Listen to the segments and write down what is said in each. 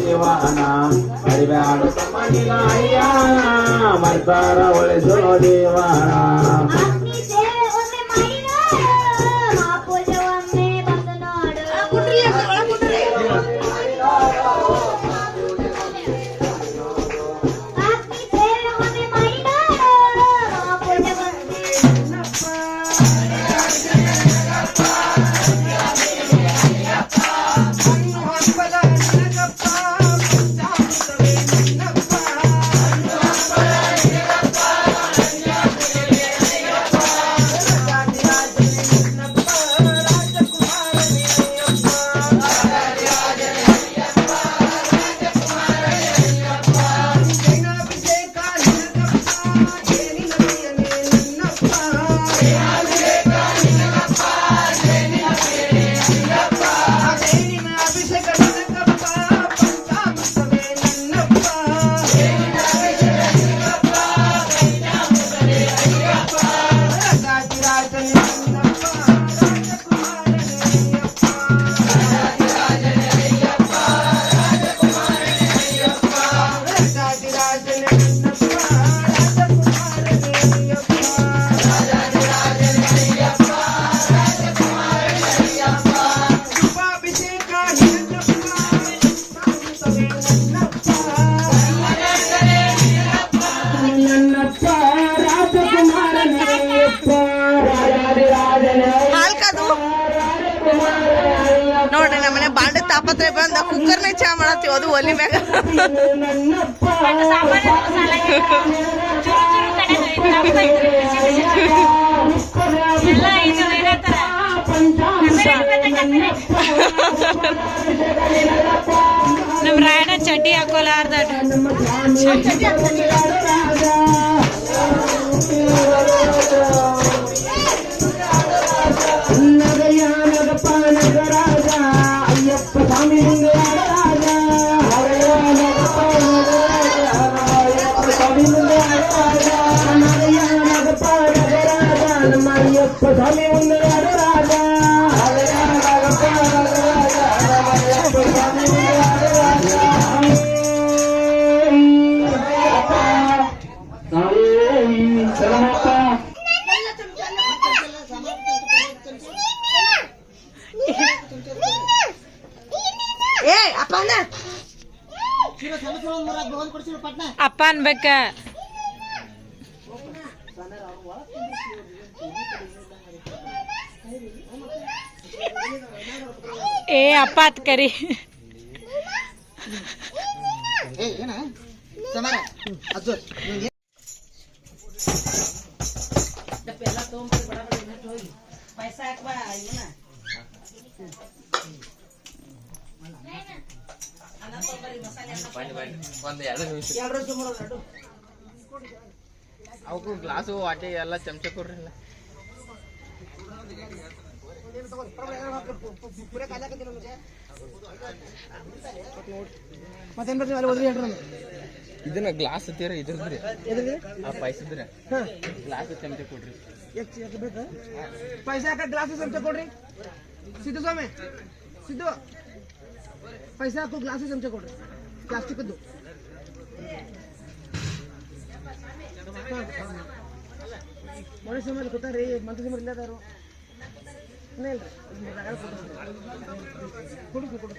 ಉಳಿಸಲು ಜೀವನ ಮರಿಬ್ಯಾಡು ತಮ್ಮನಿನ ಅಯ್ಯ ಮತ್ತಾರ ಉಳಿಸಲು ನಮ್ಮನೆ ಬಾಂಡ ತಾಪತ್ರೆ ಬಂದ ಕುಕ್ಕರ್ನೇ ಚಾ ಮಾಡತ್ತೀವಿ ಅದು ಒಲಿ ಮ್ಯಾಗ ನನ್ನಪ್ಪ ನಮ್ ರಾಯಣ್ಣ ಚಡ್ಡಿ ಹಾಕೋಲಾರ್ದ ನಗಯ ಅಪ್ಪ ಅನ್ಬೇಕ ಏ ಅಪ್ಪ ಅತ್ ಕರಿ ಒಂದು ಗ್ಲಾಸು, ವಾಟಿ ಎಲ್ಲ ಚಮಚ ಕೊಡ್ರಲ್ಲ. ಮತ್ತೇನ್ ಇದನ್ನ ಗ್ಲಾಸ್ ಹತ್ತಿರ ಇದ್ರದ್ರಿ. ಆ ಪಾಯಸದ್ರ. ಗ್ಲಾಸ್ ಚಮಚ ಕೊಡ್ರಿ. ಪೈಸೆ ಗ್ಲಾಸ್ ಚಮಚ ಕೊಡ್ರಿ. ಸಿದ್ದು ಸ್ವಾಮಿ, ಸಿದ್ದು. ಪೈಸಾ ಹಾಕು ಗ್ಲಾಸಸ್ ಚಮಚ ಕೊಡ್ರಿ ಪ್ಲಾಸ್ಟಿಕ್ ಮಳೆ ಸಮಯ ಗೊತ್ತಾರಿ ಮಂತ್ರಿ ಸಮಯ ಇಲ್ಲದಾರು ಇಲ್ಲ ಕೊಡು ಕೊಡು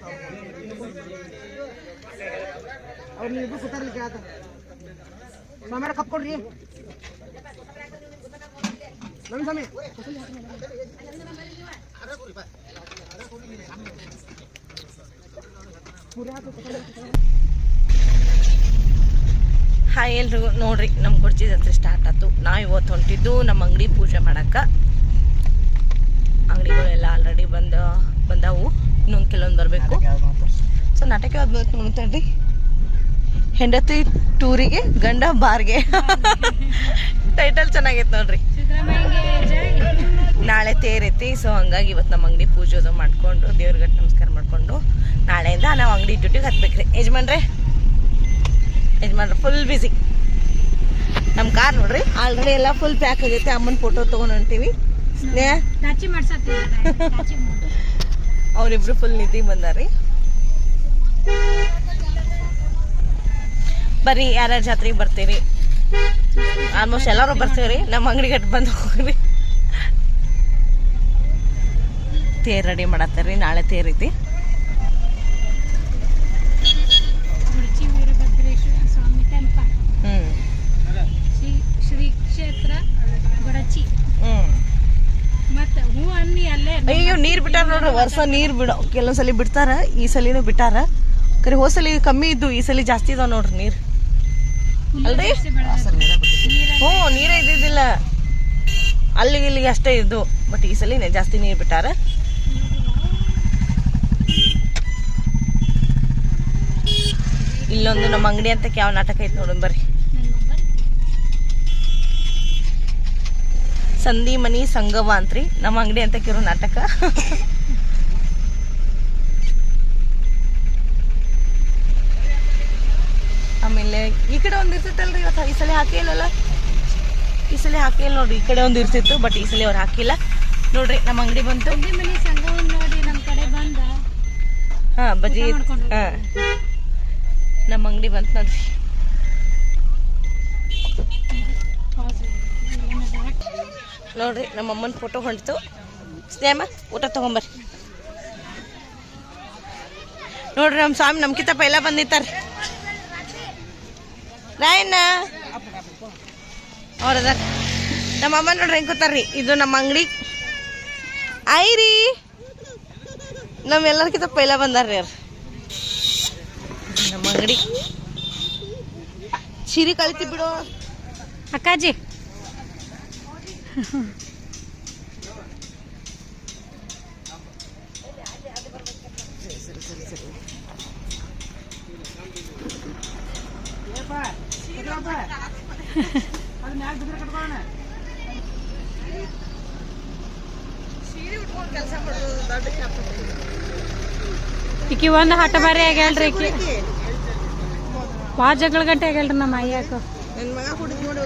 ಅವ್ರು ನೀವು ಕೂತಾರಲಿಕ್ಕೆ ಆತ ಸ್ವಾಮಿಯರ ಕಪ್ ಕೊಡ್ರಿ ನಮ್ ಸ್ವಾಮಿ ಹಾಯ್ ಎಲ್ರಿಗೂ. ನೋಡ್ರಿ ನಮ್ಮ ಗುರ್ಜಿ ಜಾತ್ರೆ ಸ್ಟಾರ್ಟ್ ಆಯ್ತು. ನಾವು ಇವತ್ತು ಹೊಂಟಿದ್ದು ನಮ್ಮ ಅಂಗಡಿ ಪೂಜೆ ಮಾಡಕ್ಕೆ. ಅಂಗಡಿಗಳೆಲ್ಲ ಆಲ್ರೆಡಿ ಬಂದ ಬಂದವು. ಇನ್ನೊಂದು ಕೆಲವೊಂದು ಬರಬೇಕು. ಸೊ ನಾಟಕ ಯಾವ್ದು ಬೇಕು ನೋಡ್ತಾಡ್ರಿ ಹೆಂಡತಿ ಟೂರಿಗೆ ಗಂಡ ಬಾರ್ಗೆ. ಟೈಟಲ್ ಚೆನ್ನಾಗೈತೆ ನೋಡ್ರಿ. ನಾಳೆ ತೇರೈತಿ ಸೊ ಹಂಗಾಗಿ ಇವತ್ತು ನಮ್ಮ ಅಂಗಡಿ ಪೂಜೆ ಮಾಡ್ಕೊಂಡು ದೇವ್ರಿಗೆ ನಾವು ಅಂಗಡಿ ಡ್ಯೂಟಿಗೆ ಹತ್ಬೇಕ್ರಿ. ಯಜಮಾನ್ರೆ? ಯಜಮಾನ್ರೆ ಫುಲ್ ಬ್ಯುಸಿ ನಮ್ಮ ಕಾರ್ ನೋಡ್ರಿ. ಆಲ್ರೆಡಿ ಎಲ್ಲ ಫುಲ್ ಪ್ಯಾಕ್ ಆಗೈತೆ. ಅಮ್ಮನ ಫೋಟೋ ತೊಗೊಂಡು ಹೊಂಟೀವಿ. ಅವರಿಬ್ರು ಫುಲ್ ನಿಧಿ ಬಂದಾರಿ ಬರ್ರಿ ಯಾರ್ಯಾರ ಜಾತ್ರೆಗೆ ಬರ್ತೀರಿ? ಆಲ್ಮೋಸ್ಟ್ ಎಲ್ಲರೂ ಬರ್ತೀವ್ರಿ. ನಮ್ಮ ಅಂಗಡಿ ಗಟ್ಟು ಬಂದು ಹೋಗ್ರಿ. ತೇರ್ ರೆಡಿ ಮಾಡತ್ತೀರಿ ನಾಳೆ ತೇರೈತಿ ಅಯ್ಯೋ ನೀರ್ ಬಿಟ್ಟಾರ ನೋಡ್ರಿ, ವರ್ಷ ನೀರ್ ಬಿಡೋ ಕೆಲವೊಂದ್ಸಲಿ ಬಿಡ್ತಾರ, ಈ ಸಲಿನೂ ಬಿಟ್ಟಾರ. ಕರೆ ಹೋಸಲಿ ಸಲಿ ಕಮ್ಮಿ ಇದ್ದು, ಈ ಸಲಿ ಜಾಸ್ತಿ ಇದಾವ ನೋಡ್ರಿ ನೀರ್. ಅಲ್ರಿ? ಹ್ಞೂ, ನೀರೇ ಇದ್ದಿದ್ದಿಲ್ಲ. ಅಲ್ಲಿಗೆ ಇಲ್ಲಿಗೆ ಅಷ್ಟೇ ಇದ್ದು, ಬಟ್ ಈ ಸಲಿನೇ ಜಾಸ್ತಿ ನೀರು ಬಿಟ್ಟಾರ. ಇಲ್ಲೊಂದು ನಮ್ಮ ಅಂಗಡಿ ಅಂತ ಯಾವ ನಾಟಕ ಐತೆ ನೋಡೋಣ ಬರ್ರಿ. ಸಂಧಿ ಮನಿ ಸಂಗವ ಅಂತ್ರಿ. ನಮ್ಮ ಅಂಗಡಿ ಅಂತ ಕಿರು ನಾಟಕ. ಆಮೇಲೆ ಈ ಕಡೆ ಒಂದು ಇರ್ತಿತ್ತಲ್ರಿ ಇವತ್ತು ಈ ಸಲ ಹಾಕಿಲ್ಲಲ್ಲ ಈ ಸಲ ಹಾಕಿಲ್ಲ ನೋಡ್ರಿ ಈ ಕಡೆ ಒಂದು ಇರ್ತಿತ್ತು ಬಟ್ ಈ ಸಲ ಅವ್ರು ಹಾಕಿಲ್ಲ. ನೋಡ್ರಿ ನಮ್ಮ ಅಂಗಡಿ ಬಂತು. ಮನಿ ಸಂಘವನ್ನ ನೋಡಿ ನಮ್ಮ ಕಡೆ ಬಂದ. ಹಾ ಬಜಿ ಹಾ. ನಮ್ಮ ಅಂಗಡಿ ಬಂತು ನೋಡ್ರಿ. ನೋಡ್ರಿ, ನಮ್ಮ ಅಮ್ಮನ ಫೋಟೋ ಹೊಂಟಿತು ಸ್ನೇಹಮ್ಮ ಊಟ ತಗೊಂಬರ್ರಿ. ನೋಡ್ರಿ, ನಮ್ಮ ಸ್ವಾಮಿ ನಮ್ಕಿಂತ ಪೈಲ ಬಂದಿತ್ತಾರ ರಾಯಣ್ಣ. ಅವ್ರದ ನಮ್ಮ ಅಮ್ಮ ನೋಡ್ರಿ ಹೆಂಗ್ ಕೂತಾರ್ರಿ. ಇದು ನಮ್ಮ ಅಂಗಡಿ. ಐರಿ. ನಮ್ಮೆಲ್ಲರ್ಕಿಂತ ಪೈಲ ಬಂದಾರ್ರಿ ಅವ್ರು. ನಮ್ಮ ಅಂಗಡಿ. ಸೀರೆ ಕಳಿತಿ ಬಿಡು. ಅಕ್ಕಾಜಿ. ಈಕಿ ಒಂದು ಹಠ ಬಾರಿ ಆಗ್ಯಾಳ್ರಿ ಈಕಿ. ಭಾಳ ಜಗಳ ಗಂಟೆ ಆಗ್ಯಾಳ್ರಿ ನಮ್ಮ ಅಯ್ಯಾಕ ನನ್ನ ಮಗ ನೋಡಿ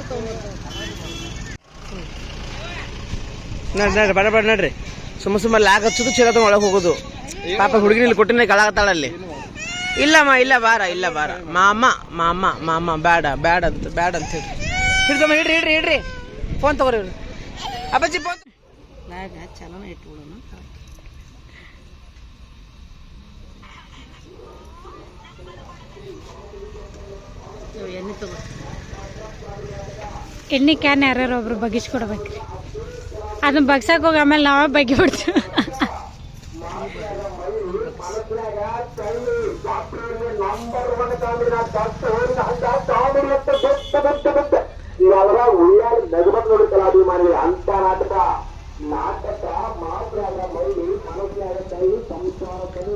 ನಡ್ರಿ ನಡ್ರಿ, ಬಡ ಬಡ, ನಡ್ರಿ. ಸುಮ್ಮ ಸುಮ್ಮ ಲಾಗ್ ಹಚ್ಚೋದು, ಚೀಲ ತಗೊಂಡ್ ಒಳಗೆ ಹೋಗೋದು. ಪಾಪ ಹುಡುಗಿನ ಇಲ್ಲಿ ಕೊಟ್ಟಿನ ಕಳಾಗತ್ತಾಳ ಅಲ್ಲಿ. ಇಲ್ಲಮ್ಮ, ಇಲ್ಲ ಬಾರ ಇಲ್ಲ ಬಾರ. ಮಾಮ ಮಾಮ ಮಾಮ ಬೇಡ ಬ್ಯಾಡ ಅಂತ ಬ್ಯಾಡ ಅಂತ ಹೇಳಿ. ಹಿಡ್ದಮ್ಮ ಹಿಡ್ರಿ ಹಿಡ್ರಿ ಹಿಡ್ರಿ. ಫೋನ್ ತಗೋರಿ. ಅಪ್ಪಾಜಿ ಫೋನ್ ಚಲನ ಇಟ್ಬಿಡೋಣ ಎಣ್ಣೆ ತಗೋ. ಎಣ್ಣೆ ಕ್ಯಾನ್ ಯಾರ್ಯಾರು ಒಬ್ರು ಬಗ್ಗಿಸ್ಕೊಡ್ಬೇಕ್ರಿ. ಅದನ್ನ ಬಗ್ಸಕ್ ಹೋಗಿ ಆಮೇಲೆ ನಾವೇ ಬಗ್ಗಿ ಬಿಡ್ತೀವಿ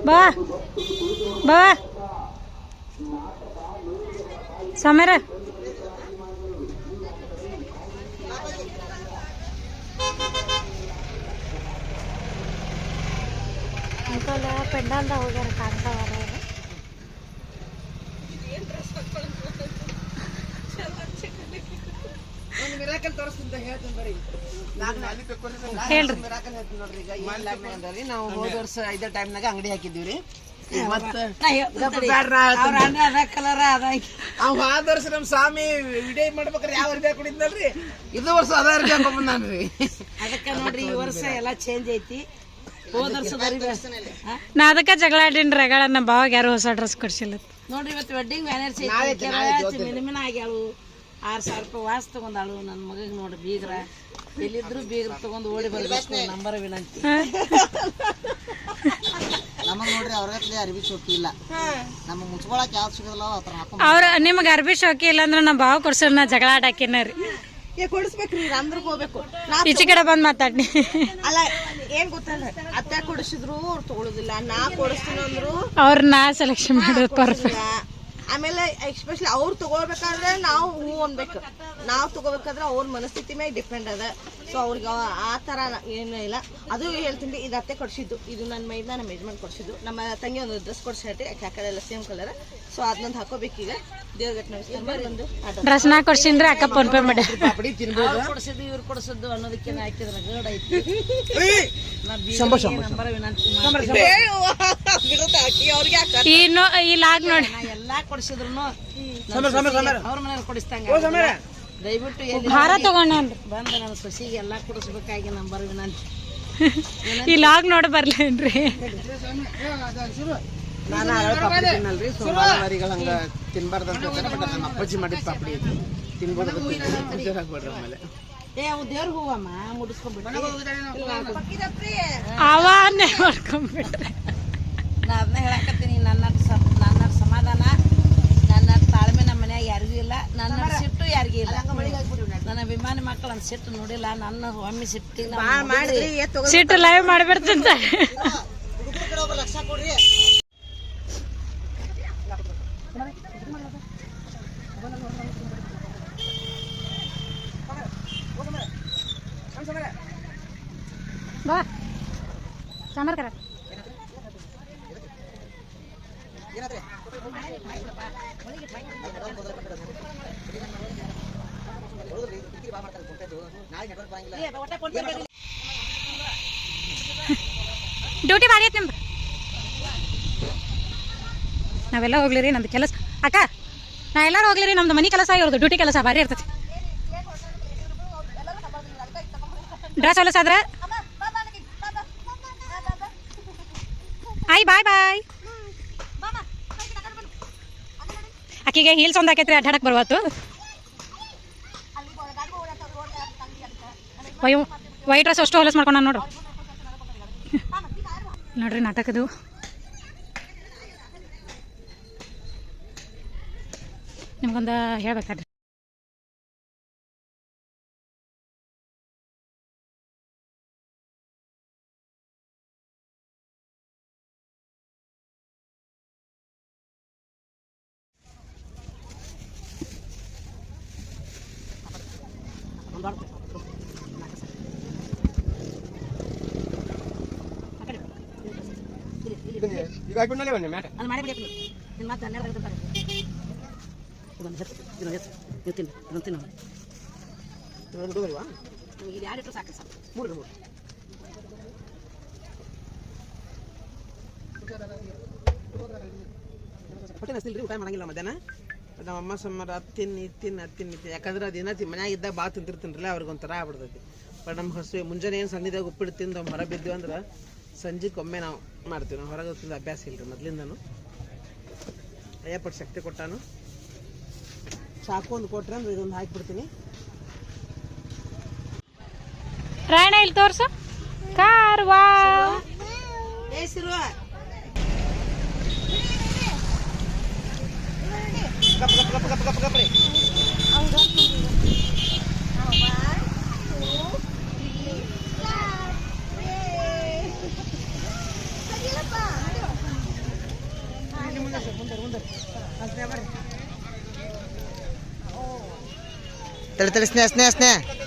ಬಾ ಬಾ. ಸಮೀರ. ಅಂಕಲ್ ಪೆಂಡಾಲ್ದ ಹೋಗ್ಯಾರ ಕಾಣ್ತಾವರ ಹೇಳ್ರಿ. ನೋಡ್ರಿ ನಾವು ಹೋದ ವರ್ಷ ಇದೇ ಟೈಮ್ನಾಗ ಅಂಗಡಿ ಹಾಕಿದ್ದೀವಿ ಮತ್ತೆ ಅವ್ ಹೋದ ವರ್ಷ ನಮ್ ಸ್ವಾಮಿ ವಿಡಿಯೋ ಮಾಡ್ಬೇಕಾರೆ ಯಾವ ಅರ್ಬಿ ಹಾಕೊಂಡಿದ್ನಲ್ರಿ? ಇದು ವರ್ಷ ಅದ ಅರ್ಬಿ ಹಾಕೊಂಡ್ಬಂದ್ರಿ ಅದಕ್ಕೆ ನೋಡ್ರಿ ಈ ವರ್ಷ ಎಲ್ಲಾ ಚೇಂಜ್ ಐತಿ. ನಾ ಅದಕ್ಕೆ ಜಗಳ ಆಡೀನಿ ರಗಳ ನಮ್ಮ ಬಾವಾಗ ಯಾರು ಹೊಸ ಡ್ರೆಸ್ ಕೊಡ್ಸಿಲ್ಲ. ನೋಡ್ರಿ ಇವತ್ತು ವೆಡ್ಡಿಂಗ್ ಮ್ಯಾನೇಜ್ ಮಿನಿಮಿನ ಆಗ್ಯಾಳು. ಆರು ಸಾವಿರ ರೂಪಾಯಿ ವಾಸ್ ತಗೊಂಡಾಳು ನನ್ನ ಮಗ ನೋಡ್ರಿ ಬೀಗ್ರ. ಎಲ್ಲಿದ್ರು ಬೀಗ್ರ ತಗೊಂಡು ಓಡಿ ಬರ್ಬೇಕು ನಂಬರ್ ವಿನಂತಿ. ನಮಗ್ ನೋಡ್ರಿ ಅವ್ರಗತ್ಲೆ ಅರ್ಬಿ ಶೋಕಿ ಇಲ್ಲ. ನಮಗೆ ಮುಚ್ಕೊಳಕ್ ಯಾವ್ದು ಸಿಗೋದಿಲ್ಲ ಅವ್ರ ನಿಮ್ಗೆ ಅರ್ಬಿ ಶೋಕಿ ಇಲ್ಲ ಅಂದ್ರೆ ನಮ್ಮ ಬಾವ ಕೊಡ್ಸೋರ್ ನಾ ಜಗಳ ಆಡಾಕಿನ ರೀ. ಕೊಡಿಸ್ಬೇಕ್ರಿ ಅಂದ್ರೆ ಹೋಗ್ಬೇಕು. ಈಚೆ ಕಡೆ ಬಂದು ಮಾತಾಡಿ ಅಲ್ಲ ಏನ್ ಗೊತ್ತಲ್ಲ ಅತ್ತೆ ಕೊಡಿಸಿದ್ರು ಅವ್ರು ತಗೊಳುದಿಲ್ಲ. ನಾ ಕೊಡಿಸ್ತೀನಿ ಅಂದ್ರು ಅವ್ರನ್ನ ಸೆಲೆಕ್ಷನ್ ಮಾಡೋದು ಪರ್ಫೆಕ್ಟ್. ಆಮೇಲೆ ಎಕ್ಸ್ಪೆಷಲಿ ಅವ್ರು ತಗೋಬೇಕಾದ್ರೆ ನಾವು ಹೂ ಅನ್ಬೇಕು. ನಾವು ತಗೋಬೇಕಾದ್ರೆ ಅವ್ರ ಮನಸ್ಥಿತಿ ಮೇಲೆ ಡಿಪೆಂಡ್ ಅದ. ಸೊ ಅವ್ರಿಗೆ ಆ- ಆ ಥರ ಏನೂ ಇಲ್ಲ. ಅದು ಹೇಳ್ತೀನಿ ಇದು ಅತ್ತೆ ಕೊಡಿಸಿದ್ದು. ಇದು ನನ್ನ ಮೈದ ನಮ್ಮ ಯಜಮಾನ್ ಕೊಡಿಸಿದ್ದು. ನಮ್ಮ ತಂಗಿ ಒಂದು ಡ್ರೆಸ್ ಕೊಡ್ಸಿಟ್ಟಿ ಯಾಕೆ ಹಾಕೋದೆಲ್ಲ ಸೇಮ್ ಕಲರ್ ಸೊ ಅದನ್ನೊಂದು ಹಾಕೋಬೇಕೀಗ ದೇವ್ರ ನಮಸ್ಕಾರ ಮಾಡಿ ಬಂದು ಆಟ ಡ್ರೆಸ್ ನಾ ಕೊಡ್ಸಿಂದ್ರೆ ಅಕ್ಕ ಫೋನ್ ಪೇ ಮಾಡಿ. ಕೊಡಿಸಿದ್ದು ಇವ್ರು ಕೊಡಿಸಿದ್ದು ಅನ್ನೋದಕ್ಕೆ ಹಾಕಿದ್ರ ಗರ್ಡ್ ಐತಿ. ನಾ ಬೀಗರಿಗೆ ನಂಬರ್ ವಿನಂತಿ ಮಾಡ್ತೀನಿ. ಬಿಡುತ್ತೆ ಹಾಕಿ ಅವ್ರಿಗೆ ಹಾಕ ಈ ನೋ ಈ ಲಾಗ್ ನೋಡಿ. ಎಲ್ಲಾ ಕೊಡಿಸಿದ್ರು ಅವ್ರ ಮನೇಲಿ ಕೊಡಿಸ್ದಂಗ ದಯವಿಟ್ಟು ಎಲ್ಲಿ ಹಾರ ತಗೊಂಡೇನ್ರಿ ಬಂದು ನನ್ನ ಸೊಸಿಗೆ ಎಲ್ಲಾ ಕೊಡಿಸ್ಬೇಕಾಗಿ ನಂಬರ್ ವಿನಂತಿ. ಈ ಲಾಗ್ ನೋಡಿ ಬರ್ಲೇನ್ರಿ ನಾನು ತಿನ್ನಲ್ರಿ ಸೋಮವಾರಿಗಳು ಹಂಗ ಬಟ್ ನಮ್ಮ ಅಪ್ಪಾಜಿ ಮಾಡಿದ ಪಾಪಡಿ ಐತಿ ಆಮೇಲೆ. ಮಾಡ್ಕೊಂಡ್ಬಿಟ್ರೆ. ನಾ ಅದನ್ನ ಹೇಳಕತ್ತೀನಿ ನನ್ನ ಸ- ನನ್ನ ಸಮಾಧಾನ ನನ್ನ ತಾಳ್ಮೆ ನಮ್ಮ ಮನ್ಯಾಗ ಯಾರಿಗೂ ಇಲ್ಲ ನನ್ನ ಸಿಟ್ಟು ಯಾರಿಗೂ ಇಲ್ಲ. ನನ್ನ ಅಭಿಮಾನಿ ಮಕ್ಕಳು ಅಂತ ಸಿಟ್ಟು ನೋಡಿಲ್ಲ ನನ್ನ ಒಮ್ಮೆ ಮಾಡಿದ್ರಿ ಸಿಟ್ಟು ಲೈವ್ ಮಾಡ್ಬಿಡ್ತಂತ ಲಕ್ಷ ಕೊಡ್ರಿ ಬಾ ಸಾಂಬಾರ್ ಕರ ಡ್ಯೂಟಿ ಮಾಡಿ ನಿಮ್ದು? ನಾವೆಲ್ಲ ಹೋಗ್ಲಿ ರೀ ನಮ್ದು ಕೆಲಸ ಅಕ್ಕ, ನಾ ಎಲ್ಲಾರು ಹೋಗ್ಲಿ ರೀ ನಮ್ದು ಮನೆ ಕೆಲಸ ಇವ್ರದ್ದು ಡ್ಯೂಟಿ ಕೆಲಸ ಭಾರಿ ಇರ್ತೈತಿ. ಡ್ರೆಸ್ ಹೊಲಸ ಆಕಿಗೆ ಹೀಲ್ಸ್ ಒಂದು ಹಾಕೈತ್ರಿ ಅಡ್ಡಾಡಕ್ ಬರ್ಬಾತು ವೈ ವೈಟ್ ಡ್ರೆಸ್ ಅಷ್ಟು ಹೊಲಸ್ ಮಾಡ್ಕೊಂಡು ನೋಡ್ರಿ ನೋಡ್ರಿ ನಾಟಕದು ನಿಮ್ಗೊಂದು ಹೇಳ್ಬೇಕಾಡ್ರಿ ಈಗ ಹಾಕ್ಬಿಡ್ನಲ್ಲ ಬನ್ನಿ ಮ್ಯಾಟ್ ಅದು ಮಾಡಿ ಬಿಡಿ ಹುಡುಗರಿವಾ ನಿಮ್ಗೆ ಸಾಕು ಮೂರು ಮೂರು ಹೊಟ್ಟೆ ಊಟ ಮಾಡಂಗಿಲ್ಲ ಮಧ್ಯಾಹ್ನ ನಮ್ಮ ಅಮ್ಮ ಸಮ್ಮರ ತಿನ್ನಿ ತಿನ್ನ ತಿನ್ನಿ ಯಾಕಂದ್ರೆ ಅದು ಅದೇನ ಮನ್ಯಾಗ ಇದ್ದಾಗ ಭಾಳ ತಿಂತಿರ್ತೀನಲ್ಲ ಅವ್ರಿಗೆ ಒಂಥರ ಆಗ್ಬಿಡ್ತೈತಿ. ಬಟ್ ನಮ್ಮ ಹಸು ಮುಂಜಾನೆ ಏನು ಸಣ್ಣದಾಗ ಉಪ್ಪಿಟ್ಟು ತಿಂದು ಹೊರ ಬಿದ್ದೀವಿ ಅಂದ್ರೆ ಸಂಜೆಗೆ ಒಮ್ಮೆ ನಾವು ಮಾಡ್ತೀವಿ. ನಾವು ಹೊರಗೆ ತಿಂದು ಅಭ್ಯಾಸ ಇಲ್ಲ ಮೊದಲಿಂದನು. ಅಯ್ಯಪ್ಪಟ್ಟು ಶಕ್ತಿ ಕೊಟ್ಟಾನು. ಚಾಕು ಒಂದು ಕೊಟ್ರೆ ಅಂದ್ರೆ ಇದೊಂದು ಹಾಕಿಬಿಡ್ತೀನಿ. ರಾಯಣ ಇಲ್ಲಿ ತೋರ್ಸು. ಕಾರ್ ವಾ ಏಸಿರುವ Terus terus nes nes nes.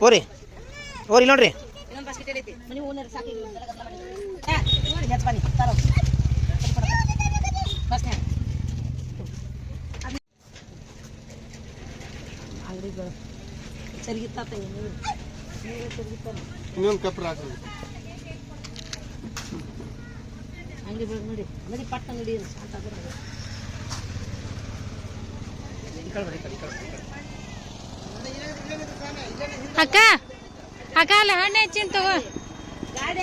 ನೀವು ನೀವು ನೋಡ್ರಿ ಇನ್ನೊಂದು ಕಪ್ರ ಹಾಕ್ರಿ. ಅಂಗಡಿ ಬೆಳಗ್ಗೆ ನೋಡಿ. ನಡಿ ಪಟ್ಟ ನೋಡಿ ಶಾಂತ ಬರೋದು ಅಕ್ಕ ಅಕ್ಕ ಅಲ್ಲಿ ಹಣ್ಣು ಹೆಚ್ಚಿನ ತಗೋ. ಗಾಡಿ